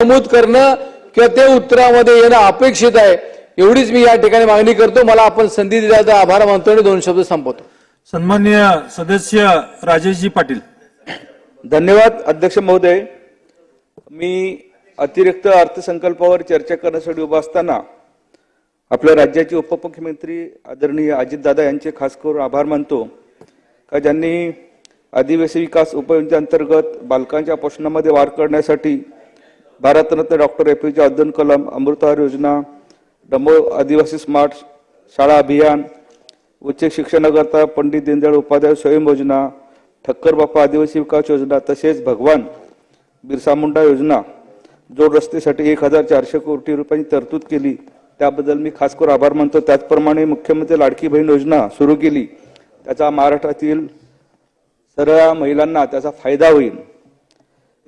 नमूद करणं किंवा ते उत्तरामध्ये येणं अपेक्षित आहे. एवढीच मी या ठिकाणी मागणी करतो. मला आपण संधी दिल्याचा आभार मानतो आणि दोन शब्द संपवतो. सन्मान्य सदस्य राजेशजी पाटील. धन्यवाद अध्यक्ष महोदय. मी अतिरिक्त अर्थसंकल्पावर चर्चा करण्यासाठी उभा असताना आपल्या राज्याचे उपमुख्यमंत्री आदरणीय अजितदादा यांचे खास करून आभार मानतो का ज्यांनी आदिवासी विकास उपयोजनेअंतर्गत बालकांच्या पोषणामध्ये वाढ करण्यासाठी भारतरत्न डॉक्टर ए पी जे अब्दुल कलाम अमृतहार योजना डमो आदिवासी स्मार्ट शाळा अभियान उच्च शिक्षणाकरता पंडित दीनदयाळ उपाध्याय स्वयं योजना ठक्कर बापा आदिवासी विकास योजना तसेच भगवान बिरसा मुंडा योजना जोड रस्तेसाठी एक हजार चारशे कोटी रुपयांची तरतूद केली. त्याबद्दल मी खास करून आभार मानतो. त्याचप्रमाणे मुख्यमंत्री लाडकी बहीण योजना सुरू केली. त्याचा महाराष्ट्रातील सर्व महिलांना त्याचा फायदा होईल.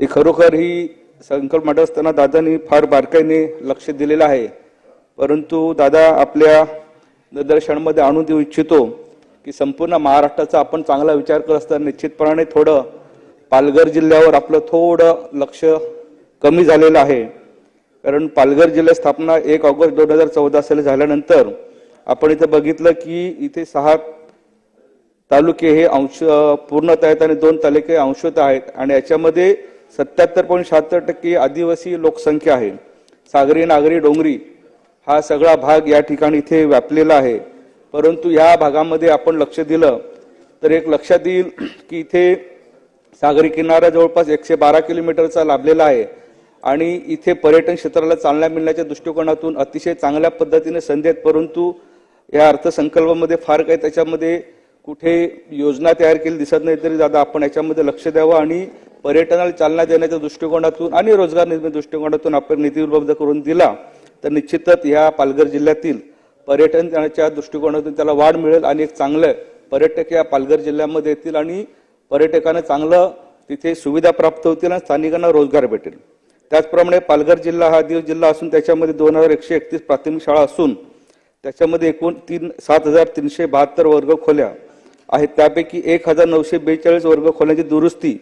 ही खरोखर ही संकल्प मांडत असताना दादांनी फार बारकाईने लक्ष दिलेलं आहे. परंतु दादा आपल्या निदर्शनामध्ये आणून देऊ इच्छितो की संपूर्ण महाराष्ट्राचा आपण चांगला विचार करत असताना निश्चितपणाने थोडं पालघर जिल्ह्यावर आपलं थोडं लक्ष कमी झालेलं आहे. कारण पालघर जिल्हा स्थापना एक ऑगस्ट दोन हजार चौदा साली झाल्यानंतर आपण इथे बघितलं की इथे सहा तालुके हे अंश पूर्णत आहेत आणि दोन तालुके अंशत आहेत. आणि याच्यामध्ये सत्याहत्तर पॉईंट शहात्तर टक्के आदिवासी लोकसंख्या आहे. सागरी नागरी डोंगरी हा सगळा भाग या ठिकाणी इथे व्यापलेला आहे. परंतु या भागामध्ये आपण लक्ष दिलं तर एक लक्षात येईल की इथे सागरी किनारा जवळपास एकशे बारा किलोमीटरचा लाभलेला आहे. आणि इथे पर्यटन क्षेत्राला चालना मिळण्याच्या दृष्टिकोनातून अतिशय चांगल्या पद्धतीने संधी आहेत. परंतु या अर्थसंकल्पामध्ये फार काही त्याच्यामध्ये कुठे योजना तयार केली दिसत नाही तरी दादा आपण याच्यामध्ये लक्ष द्यावं आणि पर्यटनाला चालना देण्याच्या दृष्टिकोनातून आणि रोजगार निर्मिती दृष्टिकोनातून आपण निधी उपलब्ध करून दिला तर निश्चितच ह्या पालघर जिल्ह्यातील पर्यटनाच्या दृष्टिकोनातून त्याला वाढ मिळेल आणि एक चांगलं पर्यटक या पालघर जिल्ह्यामध्ये येतील आणि पर्यटकांना चांगलं तिथे सुविधा प्राप्त होतील आणि स्थानिकांना रोजगार भेटेल. त्याचप्रमाणे पालघर जिल्हा हा दिव जिल्हा असून त्याच्यामध्ये दोन हजार एकशे एकतीस प्राथमिक शाळा असून त्याच्यामध्ये एकूण तीन सात हजार तीनशे बहात्तर वर्ग खोल्या आहेत. त्यापैकी एक हजार नऊशे बेचाळीस वर्ग खोल्यांची दुरुस्ती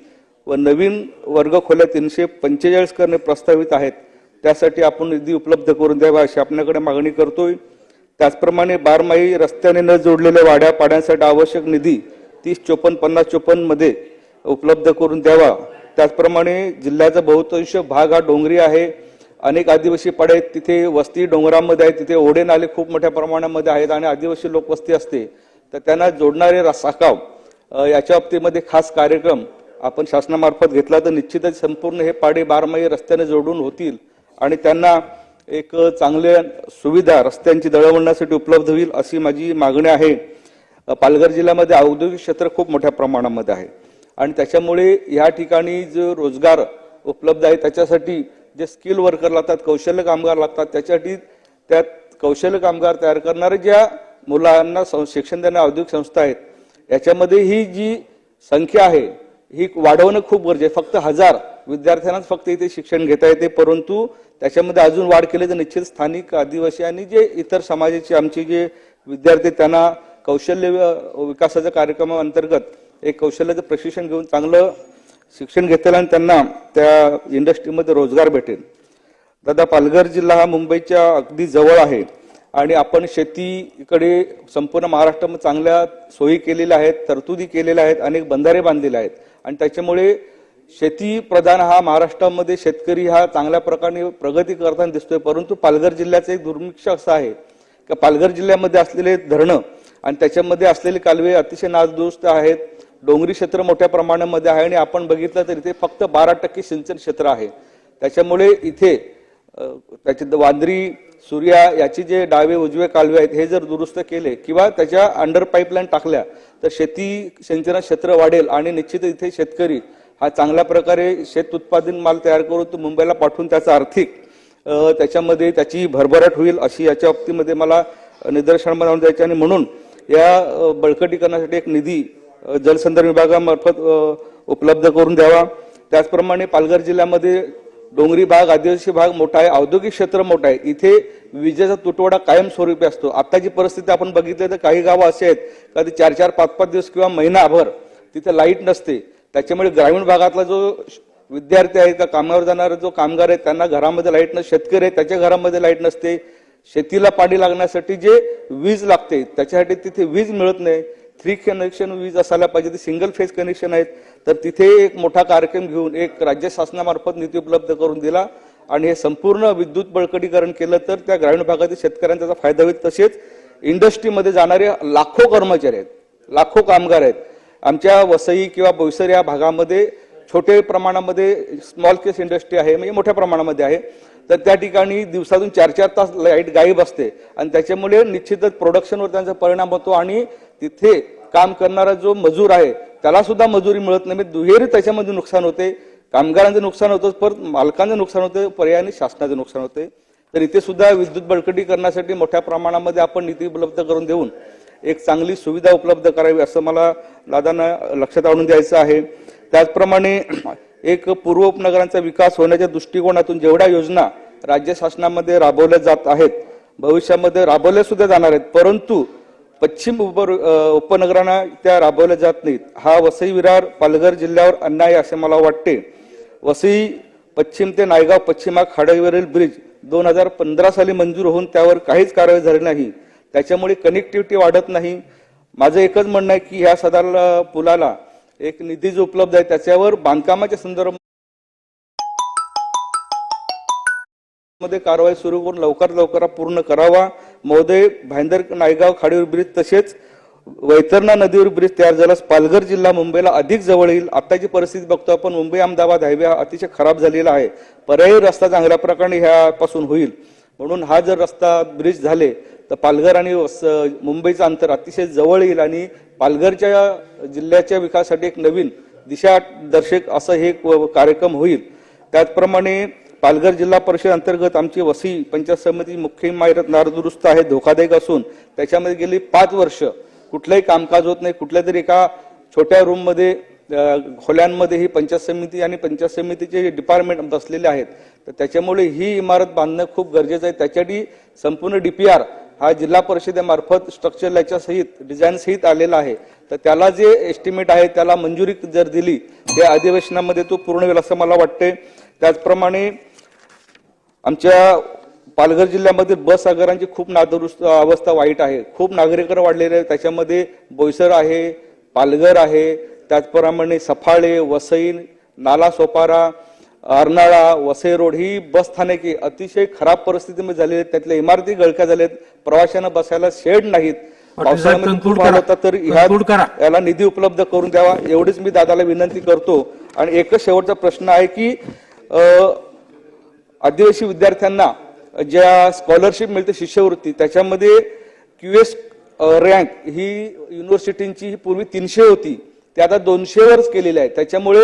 व नवीन वर्ग खोल्या तीनशे पंचेचाळीस करणे प्रस्तावित आहेत. त्यासाठी आपण निधी उपलब्ध करून द्यावा अशी आपल्याकडे मागणी करतोय. त्याचप्रमाणे बारमाही रस्त्याने न जोडलेल्या वाड्या पाड्यांसाठी आवश्यक निधी तीस चोपन्न पन्नास चोपन्नमध्ये उपलब्ध करून द्यावा. त्याचप्रमाणे जिल्ह्याचा बहुतांश भाग हा डोंगरी आहे. अनेक आदिवासी पाडे आहेत. तिथे वस्ती डोंगरामध्ये आहे तिथे ओढे नाले खूप मोठ्या प्रमाणामध्ये आहेत आणि आदिवासी लोकवस्ती असते. तर त्यांना जोडणारे रसाकाव याच्या बाबतीमध्ये खास कार्यक्रम आपण शासनामार्फत घेतला तर निश्चितच संपूर्ण हे पाडे बारमाही रस्त्याने जोडून होतील आणि त्यांना एक चांगल्या सुविधा रस्त्यांची दळवळण्यासाठी उपलब्ध होईल अशी माझी मागणी आहे. पालघर जिल्ह्यामध्ये औद्योगिक क्षेत्र खूप मोठ्या प्रमाणामध्ये आहे. आणि त्याच्यामुळे या ठिकाणी जो रोजगार उपलब्ध आहे त्याच्यासाठी जे स्किल वर्कर लागतात कौशल्य कामगार लागतात त्याच्यासाठी त्यात कौशल्य कामगार तयार करणारे ज्या मुलांना सं- शिक्षण देणाऱ्या औद्योगिक संस्था आहेत याच्यामध्ये ही जी संख्या आहे ही वाढवणं खूप गरजेचं आहे. फक्त हजार विद्यार्थ्यांनाच फक्त इथे शिक्षण घेता येते परंतु त्याच्यामध्ये अजून वाढ केली तर निश्चित स्थानिक आदिवासी आणि जे इतर समाजाचे आमचे जे विद्यार्थी त्यांना कौशल्य विकासाच्या कार्यक्रमाअंतर्गत एक कौशल्याचं प्रशिक्षण घेऊन चांगलं शिक्षण घेतलं आणि त्यांना त्या इंडस्ट्रीमध्ये रोजगार भेटेल. दादा पालघर जिल्हा हा मुंबईच्या अगदी जवळ आहे आणि आपण शेतीकडे संपूर्ण महाराष्ट्रामध्ये चांगल्या सोयी केलेल्या आहेत तरतुदी केलेल्या आहेत अनेक बंधारे बांधलेले आहेत. आणि त्याच्यामुळे शेती प्रधान हा महाराष्ट्रामध्ये शेतकरी हा चांगल्या प्रकारे प्रगती करताना दिसतोय. परंतु पालघर जिल्ह्याचं एक दुर्मिक्ष असं आहे की पालघर जिल्ह्यामध्ये असलेले धरणं आणि त्याच्यामध्ये असलेले कालवे अतिशय नासदुरुस्त आहेत. डोंगरी क्षेत्र मोठ्या प्रमाणामध्ये आहे आणि आपण बघितलं तर इथे फक्त बारा टक्के सिंचन क्षेत्र आहे. त्याच्यामुळे इथे त्याचे द- वांद्री सूर्या याचे जे डावे उजवे कालवे आहेत हे जर दुरुस्त केले किंवा त्याच्या अंडर पाईपलाईन टाकल्या तर शेती सिंचनात क्षेत्र वाढेल आणि निश्चित इथे शेतकरी हा चांगल्या प्रकारे शेत उत्पादन माल तयार करून तो मुंबईला पाठवून त्याचा आर्थिक त्याच्यामध्ये त्याची भरभराट होईल अशी याच्या बाबतीमध्ये मला निदर्शनामध्ये आणून द्यायचे आणि म्हणून या बळकटीकरणासाठी एक निधी जलसंधारण विभागामार्फत उपलब्ध करून द्यावा. त्याचप्रमाणे पालघर जिल्ह्यामध्ये डोंगरी भाग आदिवासी भाग मोठा आहे औद्योगिक क्षेत्र मोठं आहे. इथे विजेचा तुटवडा कायमस्वरूपी असतो. आत्ताची परिस्थिती आपण बघितली तर काही गावं असे आहेत का ते चार चार पाच पाच दिवस किंवा महिनाभर तिथे लाइट नसते. त्याच्यामुळे ग्रामीण भागातला जो विद्यार्थी आहे का कामावर जाणारा जो कामगार आहे त्यांना घरामध्ये लाइट न शेतकरी आहे त्याच्या घरामध्ये लाइट नसते. शेतीला पाणी लागण्यासाठी जे वीज लागते त्याच्यासाठी तिथे वीज मिळत नाही. थ्री कनेक्शन वीज असायला पाहिजे ते सिंगल फेज कनेक्शन आहेत. तर तिथे एक मोठा कार्यक्रम घेऊन एक राज्य शासनामार्फत निधी उपलब्ध करून दिला आणि हे संपूर्ण विद्युत बळकटीकरण केलं तर त्या ग्रामीण भागातील शेतकऱ्यांचा त्याचा फायदा होईल. तसेच इंडस्ट्रीमध्ये जाणारे लाखो कर्मचारी आहेत लाखो कामगार आहेत. आमच्या वसई किंवा बोईसर या भागामध्ये छोटे प्रमाणामध्ये स्मॉल केस इंडस्ट्री आहे म्हणजे मोठ्या प्रमाणामध्ये आहे. तर त्या ठिकाणी दिवसातून चार चार तास लाइट गायब असते आणि त्याच्यामुळे निश्चितच प्रोडक्शनवर त्यांचा परिणाम होतो आणि तिथे काम करणारा जो मजूर आहे त्याला सुद्धा मजुरी मिळत नाही. म्हणजे दुहेरी त्याच्यामध्ये नुकसान होते. कामगारांचं नुकसान होतं परत मालकांचं नुकसान होतं पर्यायाने शासनाचं नुकसान होते. तर इथे सुद्धा विद्युत बळकटीकरणासाठी मोठ्या प्रमाणामध्ये आपण निधी उपलब्ध करून देऊन एक चांगली सुविधा उपलब्ध करावी असं मला दादांना लक्षात आणून द्यायचं आहे. त्याचप्रमाणे एक पूर्व उपनगरांचा विकास होण्याच्या दृष्टिकोनातून जेवढ्या योजना राज्य शासनामध्ये राबवल्या जात आहेत भविष्यामध्ये राबवल्या सुद्धा जाणार आहेत. परंतु पश्चिम उप उपनगरांना त्या राबवल्या जात नाहीत. हा वसई विरार पालघर जिल्ह्यावर अन्याय असे मला वाटते. वसई पश्चिम ते नायगाव पश्चिमा खाडीवरील ब्रिज दोन हजार पंधरा साली मंजूर होऊन त्यावर काहीच कारवाई झाली नाही. त्याच्यामुळे कनेक्टिव्हिटी वाढत नाही. माझं एकच म्हणणं आहे की ह्या सदर पुलाला एक निधी जो उपलब्ध आहे त्याच्यावर बांधकामाच्या संदर्भात मध्ये कारवाई सुरू करून लवकर लवकर पूर्ण करावा. महोदय भाईंदर नायगाव खाडीवर ब्रिज तसेच वैतरणा नदीवर ब्रिज तयार झाल्यास पालघर जिल्हा मुंबईला अधिक जवळ येईल. आत्ताची परिस्थिती बघतो आपण. मुंबई अहमदाबाद हायवे हा अतिशय खराब झालेला आहे. पर्यायी रस्ता चांगल्या प्रकारे ह्यापासून होईल. म्हणून हा जर रस्ता ब्रिज झाले तर पालघर आणि मुंबईचं अंतर अतिशय जवळ येईल आणि पालघरच्या जिल्ह्याच्या विकासासाठी एक नवीन दिशादर्शक असं हे कार्यक्रम होईल. त्याचप्रमाणे पालघर जिल्हा परिषद अंतर्गत आमची वसी पंचायत समिती मुख्य इमारत नारदुरुस्त आहे धोकादायक असून त्याच्यामध्ये गेली पाच वर्ष कुठलंही कामकाज होत नाही. कुठल्या तरी एका छोट्या रूममध्ये खोल्यांमध्ये ही पंचायत समिती आणि पंचायत समितीचे डिपार्टमेंट बसलेले आहेत तर त्याच्यामुळे ही इमारत बांधणं खूप गरजेचं आहे. त्याच्यासाठी संपूर्ण डी पी आर हा जिल्हा परिषदेमार्फत स्ट्रक्चर याच्यासहित डिझाईनसहित आलेला आहे. तर त्याला जे एस्टिमेट आहे त्याला मंजुरी जर दिली त्या अधिवेशनामध्ये तो पूर्ण होईल असं मला वाटते त्याचप्रमाणे आमच्या पालघर जिल्ह्यामध्ये बस आगारांची खूप नादुरुस्त अवस्था वाईट आहे. खूप नागरिकरण वाढलेले आहेत. त्याच्यामध्ये बोईसर आहे पालघर आहे. त्याचप्रमाणे सफाळे वसई नाला सोपारा अर्नाळा वसई रोड ही बस स्थानके अतिशय खराब परिस्थितीमध्ये झालेली आहेत. त्यातल्या इमारती गळक्या झाल्यात. प्रवाशांना बसायला शेड नाहीत. पावसाळ्यामध्ये खूप तर. ह्या याला निधी उपलब्ध करून द्यावा. एवढीच मी दादाला विनंती करतो. आणि एकच शेवटचा प्रश्न आहे की आदिवासी विद्यार्थ्यांना ज्या स्कॉलरशिप मिळते शिष्यवृत्ती त्याच्यामध्ये क्यूएस रँक ही युनिव्हर्सिटींची ही पूर्वी तीनशे होती. ते आता दोनशेवरच केलेले केलेली आहे त्याच्यामुळे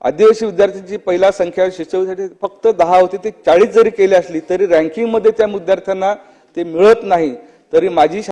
आदिवासी विद्यार्थ्यांची पहिला संख्या शिष्यवृत्तीसाठी फक्त दहा होती. ते चाळीस जरी केली असली तरी रँकिंगमध्ये त्या विद्यार्थ्यांना ते मिळत नाही. तरी माझी